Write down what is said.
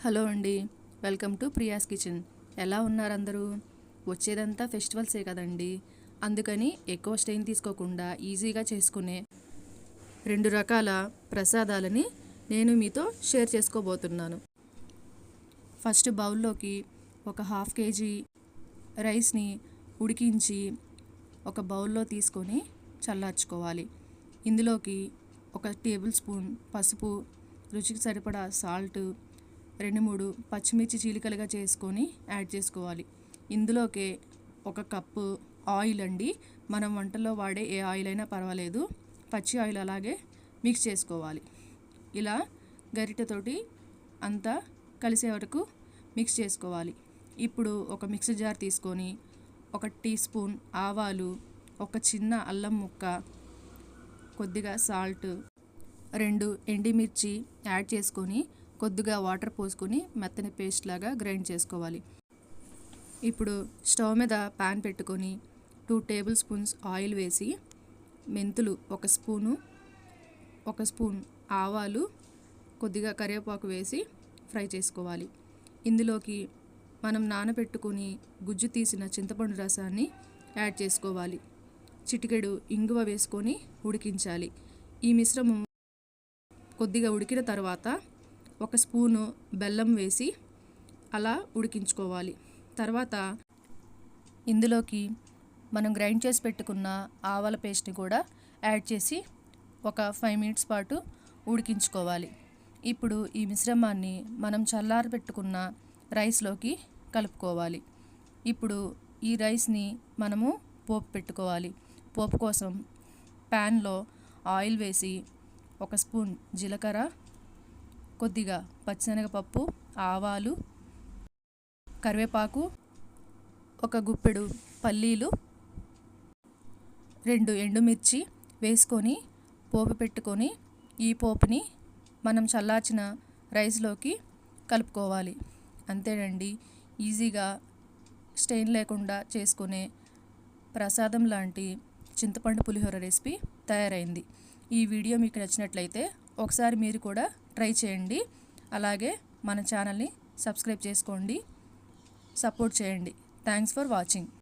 Hello అండి. Welcome to Priya's kitchen. ఎలా ఉన్నారు అందరూ వచ్చేదంతా ఫెస్టివల్సే కదండి. అందుకని ఎక్కువ స్టెయిన్ తీసుకోకుండా ఈజీగా చేసుకునే రెండు రకాల ప్రసాదాలని నేను మీతో షేర్ చేసుకోబోతున్నాను. ఫస్ట్ బౌల్లోకి ఒక హాఫ్ కేజీ రైస్ని ఉడికించి ఒక బౌల్లో తీసుకొని చల్లార్చుకోవాలి. ఇందులోకి ఒక టేబుల్ స్పూన్ పసుపు రుచికి సరిపడా సాల్ట్ రెండు మూడు పచ్చిమిర్చి చీలికలుగా చేసుకొని యాడ్ చేసుకోవాలి. ఇందులోకే ఒక కప్పు ఆయిల్ అండి. మనం వంటలో వాడే ఏ ఆయిల్ అయినా పర్వాలేదు. పచ్చి ఆయిల్ అలాగే మిక్స్ చేసుకోవాలి. ఇలా గరిటెతోటి అంతా కలిసే వరకు మిక్స్ చేసుకోవాలి. ఇప్పుడు ఒక మిక్సీ జార్ తీసుకొని ఒక టీ స్పూన్ ఆవాలు ఒక చిన్న అల్లం ముక్క కొద్దిగా సాల్ట్ రెండు ఎండిమిర్చి యాడ్ చేసుకొని కొద్దిగా వాటర్ పోసుకొని మెత్తని పేస్ట్ లాగా గ్రైండ్ చేసుకోవాలి. ఇప్పుడు స్టవ్ మీద ప్యాన్ పెట్టుకొని టూ టేబుల్ స్పూన్స్ ఆయిల్ వేసి మెంతులు ఒక స్పూను ఒక స్పూన్ ఆవాలు కొద్దిగా కరివేపాకు వేసి ఫ్రై చేసుకోవాలి. ఇందులోకి మనం నానబెట్టుకొని గుజ్జు తీసిన చింతపండు రసాన్ని యాడ్ చేసుకోవాలి. చిటికెడు ఇంగువ వేసుకొని ఉడికించాలి. ఈ మిశ్రమం కొద్దిగా ఉడికిన తర్వాత ఒక స్పూను బెల్లం వేసి అలా ఉడికించుకోవాలి. తర్వాత ఇందులోకి మనం గ్రైండ్ చేసి పెట్టుకున్న ఆవాల పేస్ట్ని కూడా యాడ్ చేసి ఒక ఫైవ్ మినిట్స్ పాటు ఉడికించుకోవాలి. ఇప్పుడు ఈ మిశ్రమాన్ని మనం చల్లారి పెట్టుకున్న రైస్లోకి కలుపుకోవాలి. ఇప్పుడు ఈ రైస్ని మనము పోపు పెట్టుకోవాలి. పోపు కోసం ప్యాన్లో ఆయిల్ వేసి ఒక స్పూన్ జీలకర్ర కొద్దిగా పచ్చిశనగపప్పు ఆవాలు కరివేపాకు ఒక గుప్పెడు పల్లీలు రెండు ఎండుమిర్చి వేసుకొని పోపు పెట్టుకొని ఈ పోపుని మనం చల్లార్చిన రైస్లోకి కలుపుకోవాలి. అంతేనండి. ఈజీగా స్టెయిన్ లేకుండా చేసుకునే ప్రసాదం లాంటి చింతపండు పులిహోర రెసిపీ తయారైంది. ఈ వీడియో మీకు నచ్చినట్లయితే ఒకసారి మీరు కూడా ట్రై చేయండి. అలాగే మన ఛానల్ని సబ్స్క్రైబ్ చేసుకోండి. సపోర్ట్ చేయండి. Thanks for watching.